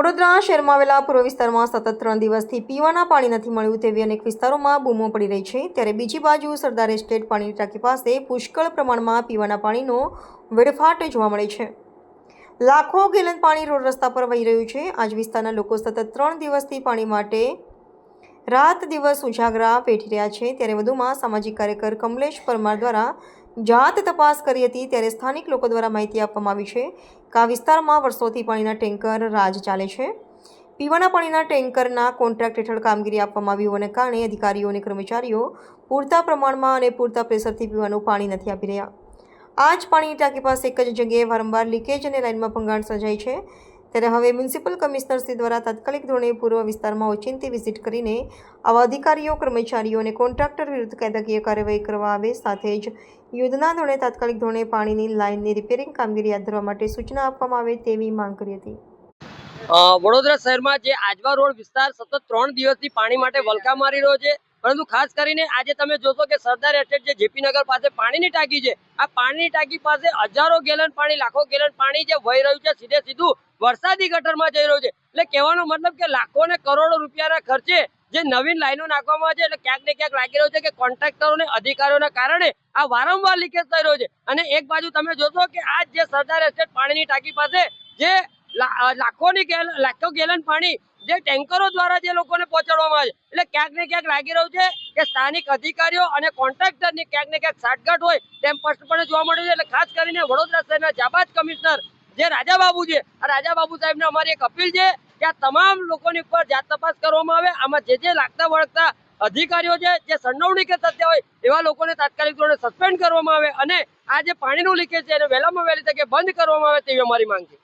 વડોદરા શહેરમાં આવેલા પૂર્વ વિસ્તારમાં સતત ત્રણ દિવસથી પીવાના પાણી નથી મળ્યું તેવી અનેક વિસ્તારોમાં બૂમો પડી રહી છે. ત્યારે બીજી બાજુ સરદાર એસ્ટેટ પાણીની ટાંકી પાસે પુષ્કળ પ્રમાણમાં પીવાના પાણીનો વેડફાટ જોવા મળે છે. લાખો ગેલન પાણી રોડ રસ્તા પર વહી રહ્યું છે. આજ વિસ્તારના લોકો સતત ત્રણ દિવસથી પાણી માટે રાત દિવસ ઉજાગરા પેઠી રહ્યા છે. ત્યારે વધુમાં સામાજિક કાર્યકર કમલેશ પરમાર દ્વારા જાત તપાસ કરી હતી ત્યારે સ્થાનિક લોકો દ્વારા માહિતી આપવામાં આવી છે કે આ વિસ્તારમાં વર્ષોથી પાણીના ટેન્કર રાજ ચાલે છે. પીવાના પાણીના ટેન્કરના કોન્ટ્રાક્ટ હેઠળ કામગીરી આપવામાં આવી હોવાને કારણે અધિકારીઓ અને કર્મચારીઓ પૂરતા પ્રમાણમાં અને પૂરતા પ્રેશરથી પીવાનું પાણી નથી આપી રહ્યા. આ જ પાણીની ટાંકી પાસે એક જ જગ્યાએ વારંવાર લીકેજ અને લાઇનમાં ભંગાણ સર્જાય છે. ત્યારે હવે મ્યુનિસિપલ કમિશનરશ્રી દ્વારા તાત્કાલિક ધોરણે પૂર્વ વિસ્તારમાં ઓચિંતી વિઝિટ કરીને આવા અધિકારીઓ કર્મચારીઓ અને કોન્ટ્રાક્ટર વિરુદ્ધ કાયદાકીય કાર્યવાહી કરવા આવે સાથે જ યુદ્ધના ધોરણે તાત્કાલિક ધોરણે પાણીની લાઇનની રિપેરિંગ કામગીરી હાથ ધરવા માટે સૂચના આપવામાં આવે તેવી માંગ કરી હતી. વડોદરા શહેરમાં જે આજવા રોડ વિસ્તાર સતત ત્રણ દિવસથી પાણી માટે વલકા મારી રહ્યો છે. પરંતુ ખાસ કરીને આજે તમે જોશો કે સરદાર એસ્ટેટ જે જેપી નગર પાસે પાણીની ટાંકી છે, આ પાણીની ટાંકી પાસે હજારો ગેલન પાણી, લાખો ગેલન પાણી જે વહી રહ્યું છે, સીધે સીધું વરસાદી ગટરમાં જઈ રહ્યું છે. એટલે કહેવાનો મતલબ કે લાખો ને કરોડો રૂપિયાના ખર્ચે જે નવીન લાઈનો નાખવામાં આવે છે, એટલે ક્યાંક ને ક્યાંક લાગી રહ્યું છે કે કોન્ટ્રાક્ટરો અને અધિકારીઓના કારણે આ વારંવાર લીકેજ થઈ રહ્યો છે. અને એક બાજુ તમે જોશો કે આજ જે સરદાર એસ્ટેટ પાણીની ટાંકી પાસે જે લાખોની લાખો ગેલન પાણી જે ટેન્કરો દ્વારા જે લોકોને પહોંચાડવામાં આવે એટલે ક્યાંક ને ક્યાંક લાગી રહ્યું છે કે સ્થાનિક અધિકારીઓ અને કોન્ટ્રાક્ટરની ક્યાંક ને ક્યાંક સાટગાંઠ હોય તેમ સ્પષ્ટપણે જોવા મળ્યું છે. એટલે ખાસ કરીને વડોદરા શહેરના જાબાજ કમિશનર જે રાજાબાબુ છે, આ રાજાબાબુ સાહેબને અમારી એક અપીલ છે કે આ તમામ લોકોની ઉપર જાત તપાસ કરવામાં આવે. આમાં જે જે લાગતા વળગતા અધિકારીઓ છે, જે સંડોવણી કે સત્ય હોય એવા લોકોને તાત્કાલિક ધોરણે સસ્પેન્ડ કરવામાં આવે અને આ જે પાણીનું લીકેજ છે એને વહેલામાં વહેલી તકે બંધ કરવામાં આવે તેવી અમારી માંગ છે.